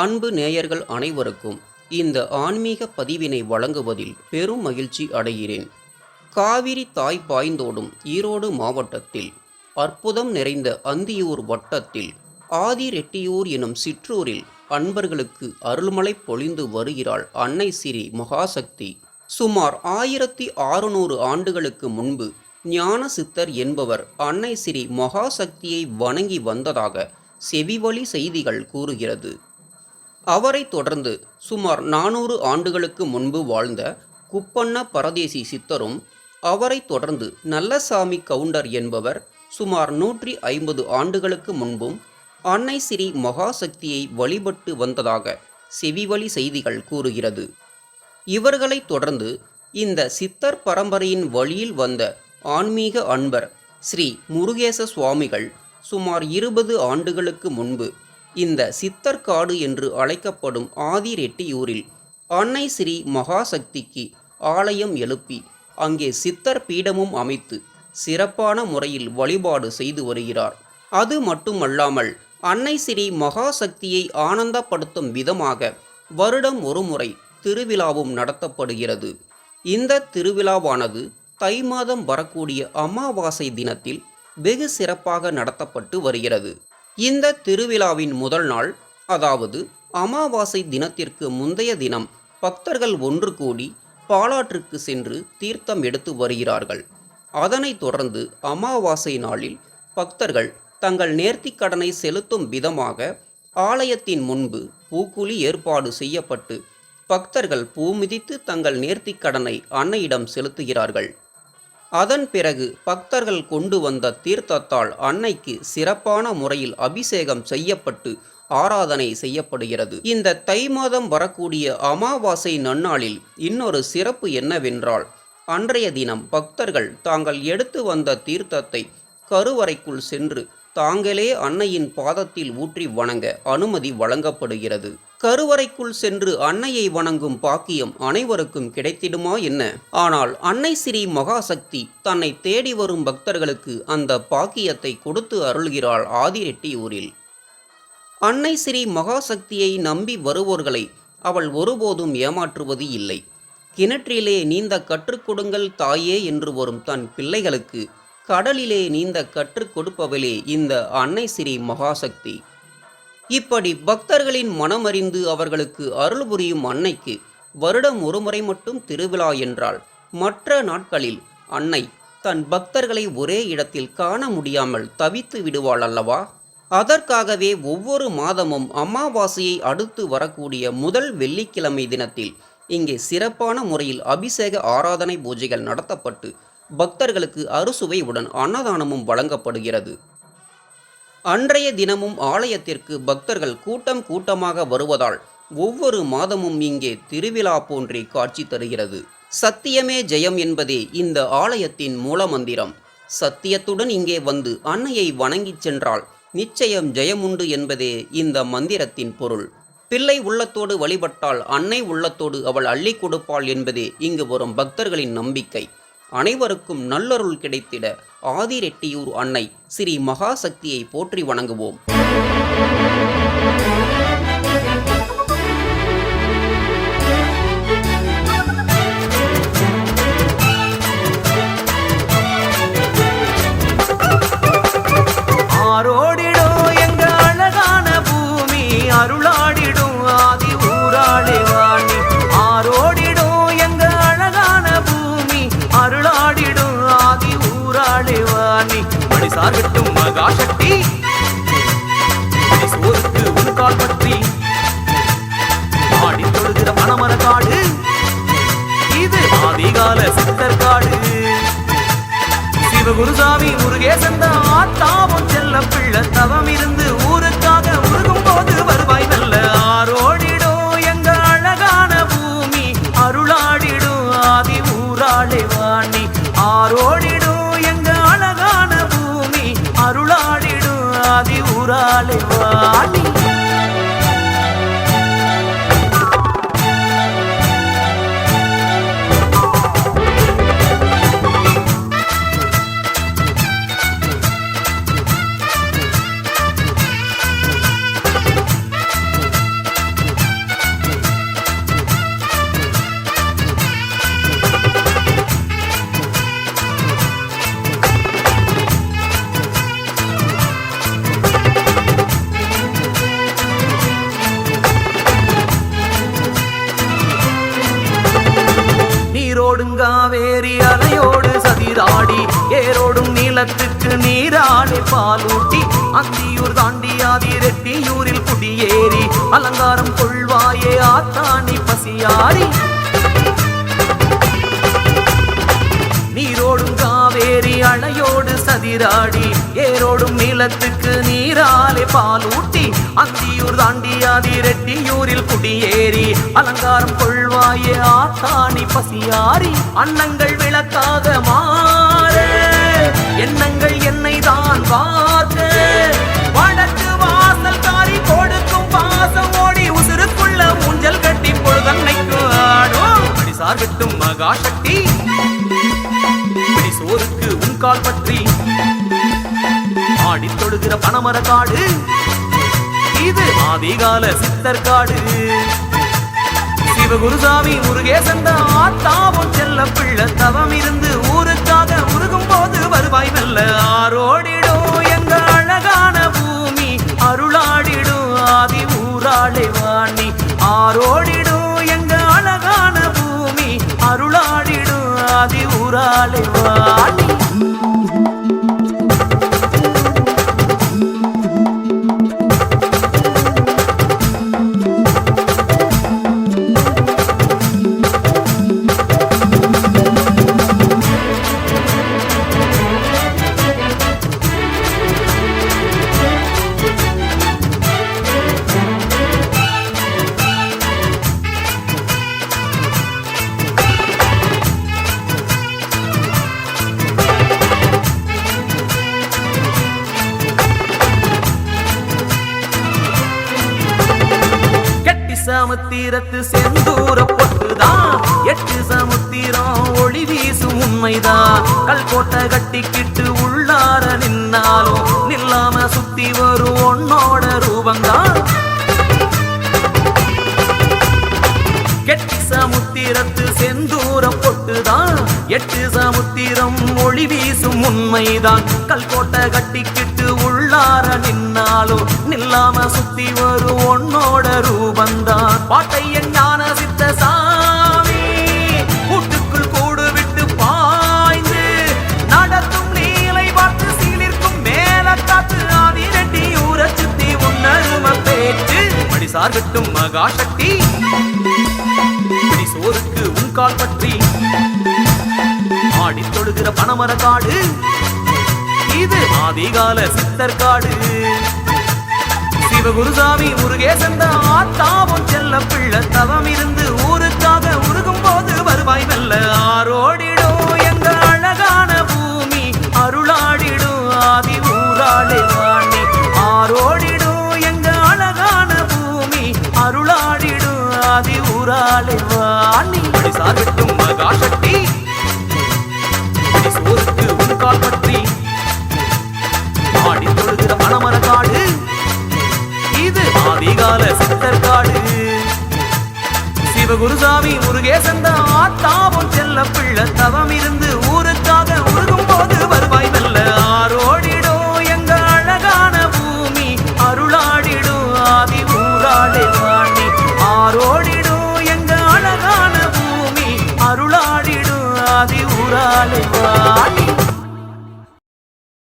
அன்பு நேயர்கள் அனைவருக்கும் இந்த ஆன்மீக பதிவினை வழங்குவதில் பெரும் மகிழ்ச்சி அடைகிறேன். காவிரி தாய் பாய்ந்தோடும் ஈரோடு மாவட்டத்தில் அற்புதம் நிறைந்த அந்தியூர் வட்டத்தில் ஆதிரெட்டியூர் எனும் சிற்றூரில் அன்பர்களுக்கு அருள்மலை பொழிந்து வருகிறாள் அன்னை சிறி மகாசக்தி. சுமார் ஆயிரத்தி அறுநூறு ஆண்டுகளுக்கு முன்பு ஞான சித்தர் என்பவர் அன்னை ஸ்ரீ மகாசக்தியை வணங்கி வந்ததாக செவிவழி செய்திகள் கூறுகிறது. அவரைத் தொடர்ந்து சுமார் நானூறு ஆண்டுகளுக்கு முன்பு வாழ்ந்த குப்பண்ண பரதேசி சித்தரும் அவரைத் தொடர்ந்து நல்லசாமி கவுண்டர் என்பவர் சுமார் நூற்றி ஐம்பது ஆண்டுகளுக்கு முன்பும் அன்னை சிறி மகாசக்தியை வழிபட்டு வந்ததாக செவிவழி செய்திகள் கூறுகிறது. இவர்களைத் தொடர்ந்து இந்த சித்தர் பரம்பரையின் வழியில் வந்த ஆன்மீக அன்பர் ஸ்ரீ முருகேச சுவாமிகள் சுமார் இருபது ஆண்டுகளுக்கு முன்பு இந்த சித்தர்காடு என்று அழைக்கப்படும் ஆதிரெட்டியூரில் அன்னை ஸ்ரீ மகாசக்திக்கு ஆலயம் எழுப்பி அங்கே சித்தர் பீடமும் அமைத்து சிறப்பான முறையில் வழிபாடு செய்து வருகிறார். அது மட்டுமல்லாமல் அன்னை ஸ்ரீ மகாசக்தியை ஆனந்தப்படுத்தும் விதமாக வருடம் ஒருமுறை திருவிழாவும் நடத்தப்படுகிறது. இந்த திருவிழாவானது தை மாதம் வரக்கூடிய அமாவாசை தினத்தில் வெகு சிறப்பாக நடத்தப்பட்டு வருகிறது. இந்த திருவிழாவின் முதல் நாள் அதாவது அமாவாசை தினத்திற்கு முந்தைய தினம் பக்தர்கள் ஒன்று கூடி பாலாற்றுக்கு சென்று தீர்த்தம் எடுத்து வருகிறார்கள். அதனைத் தொடர்ந்து அமாவாசை நாளில் பக்தர்கள் தங்கள் நேர்த்திக் கடனை செலுத்தும் விதமாக ஆலயத்தின் முன்பு பூக்குழி ஏற்பாடு செய்யப்பட்டு பக்தர்கள் பூமிதித்து தங்கள் நேர்த்திக் கடனை அன்னையிடம் செலுத்துகிறார்கள். அதன் பிறகு பக்தர்கள் கொண்டு வந்த தீர்த்தத்தால் அன்னைக்கு சிறப்பான முறையில் அபிஷேகம் செய்யப்பட்டு ஆராதனை செய்யப்படுகிறது. இந்த தை மாதம் வரக்கூடிய அமாவாசை நன்னாளில் இன்னொரு சிறப்பு என்னவென்றால் அன்றைய தினம் பக்தர்கள் தாங்கள் எடுத்து வந்த தீர்த்தத்தை கருவறைக்குள் சென்று தாங்களே அன்னையின் பாதத்தில் ஊற்றி வணங்க அனுமதி வழங்கப்படுகிறது. கருவறைக்குள் சென்று அன்னையை வணங்கும் பாக்கியம் அனைவருக்கும் கிடைத்திடுமா என்ன? ஆனால் அன்னை ஸ்ரீ மகாசக்தி தன்னை தேடி வரும் பக்தர்களுக்கு அந்த பாக்கியத்தை கொடுத்து அருள்கிறாள் ஆதிரெட்டியூரில். அன்னை ஸ்ரீ மகாசக்தியை நம்பி வருவோர்களை அவள் ஒருபோதும் ஏமாற்றுவது இல்லை. கிணற்றிலே நீந்த கற்றுக் கொடுங்கள் தாயே என்று வரும் தன் பிள்ளைகளுக்கு கடலிலே நீந்த கற்றுக் கொடுப்பவளே இந்த அன்னை ஸ்ரீ மகாசக்தி. இப்படி பக்தர்களின் மனமறிந்து அவர்களுக்கு அருள் புரியும் அன்னைக்கு வருடம் ஒருமுறை மட்டும் திருவிழா என்றால் மற்ற நாட்களில் அன்னை தன் பக்தர்களை ஒரே இடத்தில் காண முடியாமல் தவித்து விடுவாள் அல்லவா? அதற்காகவே ஒவ்வொரு மாதமும் அமாவாசையை அடுத்து வரக்கூடிய முதல் வெள்ளிக்கிழமை தினத்தில் இங்கே சிறப்பான முறையில் அபிஷேக ஆராதனை பூஜைகள் நடத்தப்பட்டு பக்தர்களுக்கு அறுசுவையுடன் அன்னதானமும் வழங்கப்படுகிறது. அன்றைய தினமும் ஆலயத்திற்கு பக்தர்கள் கூட்டம் கூட்டமாக வருவதால் ஒவ்வொரு மாதமும் இங்கே திருவிழா போன்றே காட்சி தருகிறது. சத்தியமே ஜெயம் என்பதே இந்த ஆலயத்தின் மூலமந்திரம். சத்தியத்துடன் இங்கே வந்து அன்னையை வணங்கிச் சென்றால் நிச்சயம் ஜெயமுண்டு என்பதே இந்த மந்திரத்தின் பொருள். பிள்ளை உள்ளத்தோடு வழிபட்டால் அன்னை உள்ளத்தோடு அவள் அள்ளி கொடுப்பாள் என்பதே இங்கு வரும் பக்தர்களின் நம்பிக்கை. அனைவருக்கும் நல்லருள் கிடைத்திட ஆதிரெட்டியூர் அன்னை ஸ்ரீ மகாசக்தியை போற்றி வணங்குவோம். ஆரோடிடும் மணிசார் வெட்டும் மகாசக்தி சோருக்கு ஒரு கால் பற்றி. ஆடி தொழுகிற மணமர காடு. இது ஆதிகால சித்தர் காடு. சிவகுருசாமி முருகேசன் தான் ஆத்தாவும் செல்ல பிள்ளை தவம் இருந்து ஊருக்காக உருகும் போது வருவாய் நல்ல ஆரோடிடும் எங்க அழகான பூமி அருளாடிடும் ஆதி ஊராளே ஆதி ஊராளே நிலத்துக்கு நீளத்துக்கு பாலூட்டி அந்தியூர் தாண்டியாதி ரெட்டியூரில் குடியேறி அலங்காரம் கொள்வாயே ஆத்தாணி பசியாரி நீரோடும் காவேரி அணையோடு சதிராடி ஏரோடும் நீளத்துக்கு நீராலே பாலூட்டி அந்தியூர் தாண்டியாதி ரெட்டியூரில் குடியேறி அலங்காரம் கொள்வாயே ஆத்தாணி பசியாரி அன்னங்கள் விளக்காக மா எண்ணங்கள் என்னை தான் பார்க்க. வடக்கு வாசல் காரி கொடுக்கும் பாசம் ஓடி உசுருக்குள்ள ஊஞ்சல் கட்டி பொழுதன்னைக்கு ஆடும் அப்படி சார்கட்டும் மகாசக்தி பிடி சோருக்கு உன் கால் பற்றி. ஆடி தொழுகிற பனமர காடு. இது ஆதிகால சித்தர் காடு. சிவகுருசாமி முருகேசன் ஆத்தாவும் செல்ல பிள்ளை தவம் இருந்து ஊருக்காக வரும்போது வருவாய் மெல்ல ஆரோடிடும் எங்க அழகான பூமி அருளாடிடும் ஆதி ஊராளே வாணி. ஆரோடிடும் எங்க அழகான பூமி அருளாடிடும் ஆதி ஊராளே வாணி. சமுத்திரத்து செந்தூர பொட்டுதான் எட்டு சமுத்திரம் ஒளி வீசும் உண்மைதான் கல் கோட்டை கட்டிக்கிட்டு உள்ளார நின்னாலும் நில்லாம சுத்தி வரும் உன்னோட ரூபந்தான் கெட்டி சமுத்திரத்து செந்தூர பொட்டுதான் எட்டு சமுத்திரம் ஒளி வீசும் உண்மைதான் கல்கோட்டை கட்டிக்கிட்டு உள்ளார நின்னாலும் நில்லாம சுத்தி வரும் உன்னோட சார்கட்டும் மகா சக்தி. சோருக்கு உன் கால் பற்றி. ஆடி தொழுகிற பனமர காடு. இது ஆதிகால சித்தர் காடு. சிவகுருசாமி முருகேசன் ஆத்தாவும் செல்ல பிள்ளை தவம் இருந்து ஊர் நாளை வாணி அப்படி சார்கட்டும் மகாசக்தி. சோருக்கு உன் கால் பற்றி. ஆடி தொழுகிற மணமர காடு. இது ஆதிகால சித்தர் காடு. சிவகுருசாமி முருகேசன் ஆத்தாவும் செல்ல பிள்ளை தவம் இருந்து ஊருக்காக உருகும் போது